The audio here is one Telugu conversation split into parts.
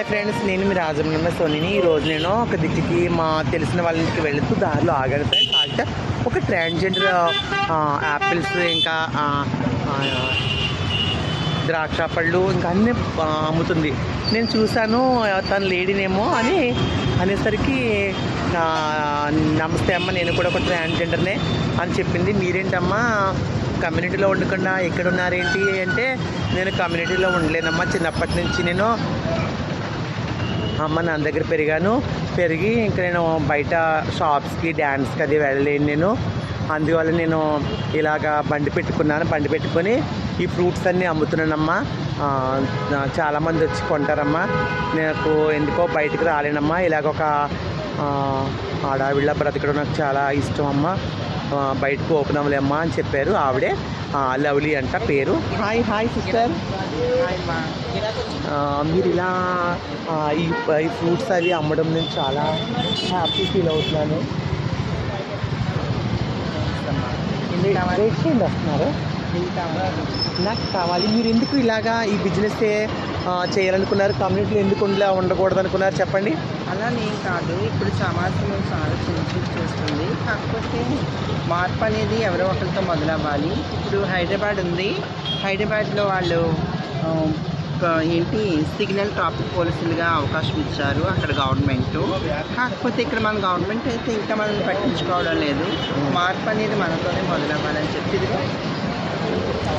హాయ్ ఫ్రెండ్స్ నేను మీ రాజమన్నమ్మ సోనిని. ఈ రోజు నేను ఒక దిక్కుకి మా తెలిసిన వాళ్ళ ఇంటికి వెళుతూ దారిలో ఆగాను ఫ్రెండ్స్. ఆగితే ఒక ట్రాన్జెండర్ యాపిల్స్ ఇంకా ద్రాక్ష పళ్ళు ఇంకా అన్నీ అమ్ముతుంది. నేను చూశాను తన లేడీనేమో అని అనేసరికి నమస్తే అమ్మ నేను కూడా ఒక ట్రాన్స్జెండర్నే అని చెప్పింది. మీరేంటమ్మా కమ్యూనిటీలో ఉండకుండా ఎక్కడ ఉన్నారేంటి అంటే నేను కమ్యూనిటీలో ఉండలేనమ్మా. చిన్నప్పటి నుంచి నేను అమ్మ నా దగ్గర పెరిగాను. పెరిగి ఇంకా నేను బయట షాప్స్కి డ్యాన్స్కి అది వెళ్ళలేను నేను. అందువల్ల నేను ఇలాగా బండి పెట్టుకున్నాను. బండి పెట్టుకొని ఈ ఫ్రూట్స్ అన్నీ అమ్ముతున్నానమ్మా. చాలామంది వచ్చి కొంటారమ్మా. నాకు ఎందుకో బయటకు రాలేనమ్మా. ఇలాగ ఒక ఆ, ఆడావిళ్ళ బ్రతకడం నాకు చాలా ఇష్టం అమ్మా. బయటకు ఓపెన్ అవ్వలేమ్మా అని చెప్పారు ఆవిడే లవ్లీ అంట పేరు హాయ్ హాయ్ సిస్టర్ మీరు ఇలా ఈ ఫ్రూట్స్ అవి అమ్మడం నేను చాలా హ్యాపీ ఫీల్ అవుతున్నాను వస్తున్నారు నాకు కావాలి. మీరు ఎందుకు ఇలాగా ఈ బిజినెస్ చేయాలనుకున్నారు? కమ్యూనిటీలో ఎందుకు ఉండలే ఉండకూడదు అనుకున్నారు చెప్పండి. అలా నేను కాదు. ఇప్పుడు సమాజం చాలా చేంజ్ చేస్తుంది కాకపోతే మార్పు అనేది ఎవరో ఒకరితో మొదలవ్వాలి. ఇప్పుడు హైదరాబాద్ ఉంది. హైదరాబాద్లో వాళ్ళు ఏంటి సిగ్నల్ ట్రాఫిక్ పోలీసులుగా అవకాశం ఇచ్చారు అక్కడ గవర్నమెంట్. కాకపోతే ఇక్కడ మన గవర్నమెంట్ అయితే ఇంకా మనల్ని పట్టించుకోవడం లేదు. మార్పు అనేది మనతోనే మొదలవ్వాలని చెప్పి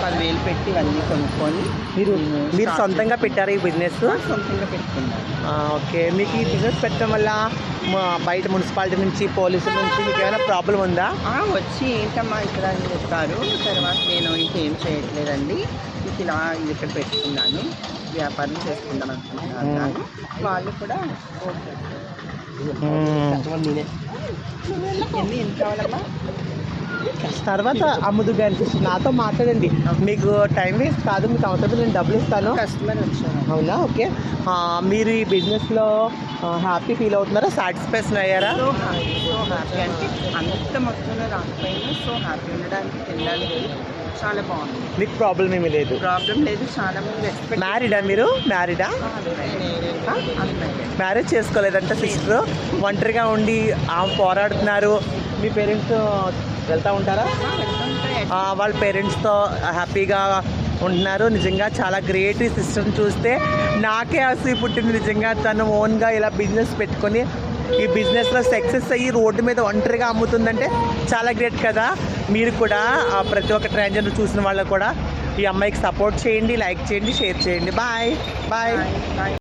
పదివేలు పెట్టి ఇవన్నీ కొనుక్కొని మీరు మీరు సొంతంగా పెట్టారా ఈ బిజినెస్. సొంతంగా పెట్టుకున్నాను ఓకే. మీకు ఈ బిజినెస్ పెట్టడం వల్ల మా బయట మున్సిపాలిటీ నుంచి పోలీసుల నుంచి మీకు ఏమైనా ప్రాబ్లం ఉందా? వచ్చి ఏంటమ్మా ఇక్కడ అని చెప్తారు తర్వాత నేను ఇంకేం చేయట్లేదండి. ఇంక ఇలా ఇది ఇక్కడ పెట్టుకున్నాను. వ్యాపారం చేసుకుందాం అనుకుంటున్నాను. వాళ్ళు కూడా ఓకే. ఎన్ని ఎంత కావాలమ్మా? తర్వాత అమ్ముదు గారి నాతో మాట్లాడండి. మీకు టైం వేస్ట్ కాదు మీకు అవసరం నేను డబ్బులు ఇస్తాను. కస్టమర్ అవునా? ఓకే. మీరు ఈ బిజినెస్లో హ్యాపీ ఫీల్ అవుతున్నారా? సాటిస్ఫాక్షన్ అయ్యారా? సో హ్యాపీ సో హ్యాపీ అంటే అంత మొత్తంలో రాకపోయినా సో హ్యాపీ ఉండడానికి తినడానికి చాలా బాగుంది. మీకు ప్రాబ్లం ఏమీ లేదు. ప్రాబ్లం లేదు చాలా మంది ఎక్స్పెక్ట్ మ్యారీడా మీరు? మ్యారీడా మ్యారేజ్ చేసుకోలేదంట సిస్టర్ ఒంటరిగా ఉండి ఆమె పోరాడుతున్నారు. మీ పేరెంట్స్ వెళ్తూ ఉంటారా? వాళ్ళ పేరెంట్స్తో హ్యాపీగా ఉంటున్నారు. నిజంగా చాలా గ్రేట్ సిస్టమ్ చూస్తే. నాకే ఆసి పుట్టింది నిజంగా. తను ఓన్గా ఇలా బిజినెస్ పెట్టుకొని ఈ బిజినెస్లో సక్సెస్ అయ్యి రోడ్డు మీద ఒంటరిగా అమ్ముతుందంటే చాలా గ్రేట్ కదా. మీరు కూడా ఆ, ప్రతి ఒక్క ట్రాన్జెండర్ చూసిన వాళ్ళు కూడా ఈ అమ్మాయికి సపోర్ట్ చేయండి లైక్ చేయండి షేర్ చేయండి. బాయ్. Bye bye.